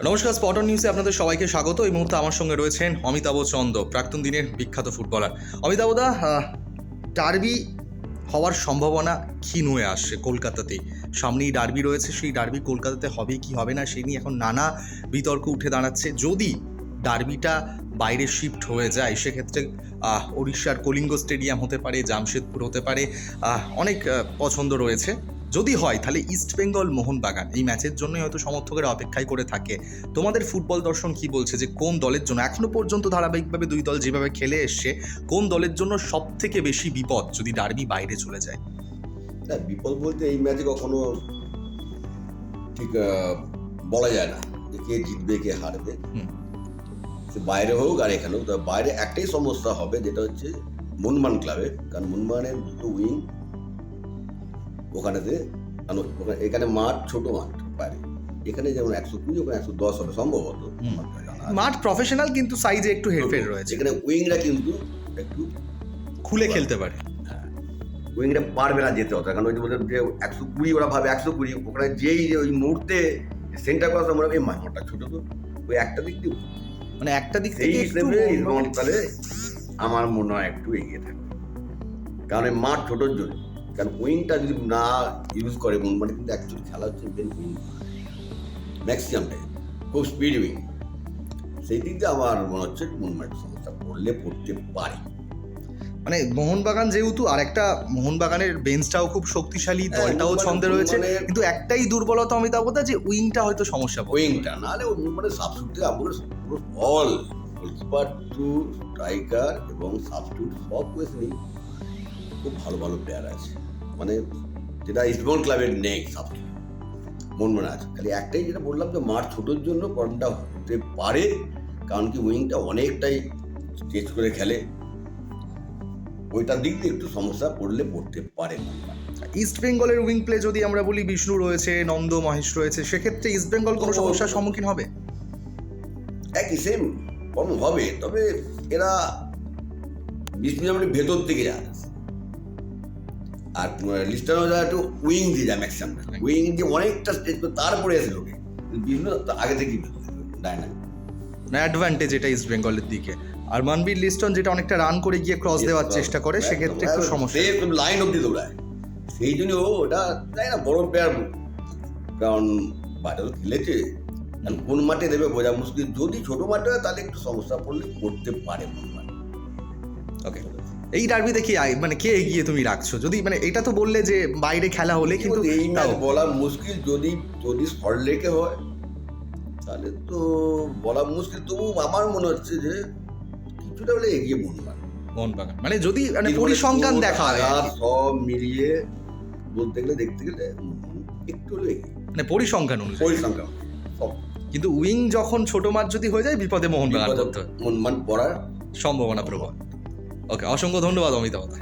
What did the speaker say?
নমস্কার স্পটন নিউজে আপনাদের সবাইকে স্বাগত। এই মুহূর্তে আমার সঙ্গে রয়েছেন অমিতাভ চন্দ, প্রাক্তন দিনের বিখ্যাত ফুটবলার। অমিতাভদা ডার্বি হওয়ার সম্ভাবনা ক্ষীণ হয়ে আসছে কলকাতাতেই। সামনেই ডার্বি রয়েছে, সেই ডার্বি কলকাতাতে হবে কি হবে না সেই নিয়ে এখন নানা বিতর্ক উঠে দাঁড়াচ্ছে। যদি ডার্বিটা বাইরে শিফট হয়ে যায়, সেক্ষেত্রে উড়িষ্যার কলিঙ্গ স্টেডিয়াম হতে পারে, জামশেদপুর হতে পারে অনেক পছন্দ রয়েছে। যদি হয় তাহলে ইস্ট বেঙ্গল মোহনবাগান। এই ম্যাচের জন্যই হয়তো সমর্থকেরা অপেক্ষায় করে থাকে। তোমাদের ফুটবল দর্শন কি বলছে যে কোন দলের জন্য? এখনও পর্যন্ত ধারাবাহিকভাবে দুই দল যেভাবে খেলে এসছে কোন দলের জন্য সব থেকে বেশি বিপদ যদি ডার্বি বাইরে চলে যায়? না বিপদ বলতে এই ম্যাচে কখনো ঠিক বলা যায় না যে কে জিতবে কে হারবে। সে বাইরে হোক আর এখানেও তো বাইরে একটাই সমস্যা হবে যেটা হচ্ছে মুনমান ক্লাবে। কারণ মুনমানের দুটো উইং ওখানেতে এখানে মাঠ ছোট মাঠ বাইরে এখানে যেমন একশো কুড়ি ওখানে একশো দশ হবে সম্ভবত। আমার। মাঠ প্রফেশনাল কিন্তু সাইজে একটু হেরফের রয়েছে। এখানে উইংরা কিন্তু একটু খুলে খেলতে পারে। উইংটা পারবে না যেতে হতো কারণ ওই যে একশো কুড়ি ওরা ভাবে একশো কুড়ি ওখানে যেই যে ওই মুহূর্তে সেন্টার করা মনে হবে মাঠটা ছোট তো। ওই একটা দিক দিয়ে মানে একটা দিক থেকে হিসেবে তাহলে আমার মনে হয় একটু এগিয়ে থাকে কারণ এই মাঠ ছোটোর জন্য। কারণ উইংটা যদি না ইউজ করে মানে কিন্তু অ্যাকচুয়ালি খেলা হচ্ছে মেন উইং। ম্যাক্সিমামটাই খুব স্পিড উইং। সেই দিক দিয়ে আমার মনে হচ্ছে মুভমেন্ট সমস্যা পড়লে পড়তে পারে। মানে মোহনবাগান যেহেতু আরেকটা মোহনবাগানের বেঞ্চটাও খুব শক্তিশালী হ্যাঁ, দলটাও ছন্দে রয়েছে কিন্তু একটাই দুর্বলতা অমিতাভদা যে উইংটা হয়তো সমস্যা। উইংটা নাহলে ওর মানে সাবস্টিউট আমরা পুরো অল গোলকিপার টু স্ট্রাইকার এবং সাবস্টিউট সব পজিশনেই খুব ভালো ভালো প্লেয়ার আছে। মানে যেটা ইস্টবেঙ্গল ক্লাবের নেই মন মনে আছে। খালি একটাই যেটা বললাম যে মাঠ ছোটোর জন্য প্রবলেমটা হতে পারে কারণ কি উইংটা অনেকটাই স্টেজ করে খেলে। ওইটার দিক দিয়ে একটু সমস্যা পড়লে পড়তে পারে। ইস্ট বেঙ্গলের উইং প্লে যদি আমরা বলি বিষ্ণু রয়েছে নন্দ মহেশ রয়েছে সেক্ষেত্রে ইস্ট বেঙ্গল কোনো সমস্যার সম্মুখীন হবে? একই সেম কম হবে তবে এরা বিষ্ণু ভেতর থেকে যায় আর লিস্টার যা একটু উইং দিয়ে যায় ম্যাক্সিমাম উইং দিয়ে অনেকটা স্টেজ করে তারপরে এসে বিষ্ণু তো আগে থেকেই ডায়নামিক না অ্যাডভান্টেজ এটা ইস্ট বেঙ্গলের দিকে। আর মানবীর লিস্টন যেটা অনেকটা রান করে গিয়ে ক্রস দেওয়ার চেষ্টা করে সেক্ষেত্রে একটু সমস্যা। লাইন অব্দি দৌড়ায়। সেই জন্য ও ওটা তাই না বড় প্লেয়ার কারণ তো খেলেছে। কারণ কোন মাঠে দেবে বোঝা মুশকিল। যদি ছোট মাঠে হয় তাহলে একটু সমস্যা পড়লে করতে পারে মন মানে ওকে এই ডার্বি দেখি মানে কে এগিয়ে তুমি রাখছো? যদি মানে এটা তো বললে যে বাইরে খেলা হলে কিন্তু এই ম্যাচ বলা মুশকিল যদি যদি সল্ট লেকে হয় তাহলে তো বলা মুশকিল। তবু আমার মনে হচ্ছে যে কিছুটা হলে এগিয়ে মোহনবাগান মোহনবাগান মানে যদি মানে পরিসংখ্যান দেখা হয় সব মিলিয়ে বলতে গেলে দেখতে গেলে একটু হলে মানে পরিসংখ্যান অনুযায়ী। পরিসংখ্যান কিন্তু উইং যখন ছোট মাঠ যদি হয়ে যায় বিপদে মোহনবাগান মন মান পড়ার সম্ভাবনা প্রবল। ওকে অসংখ্য ধন্যবাদ অমিতাভ দা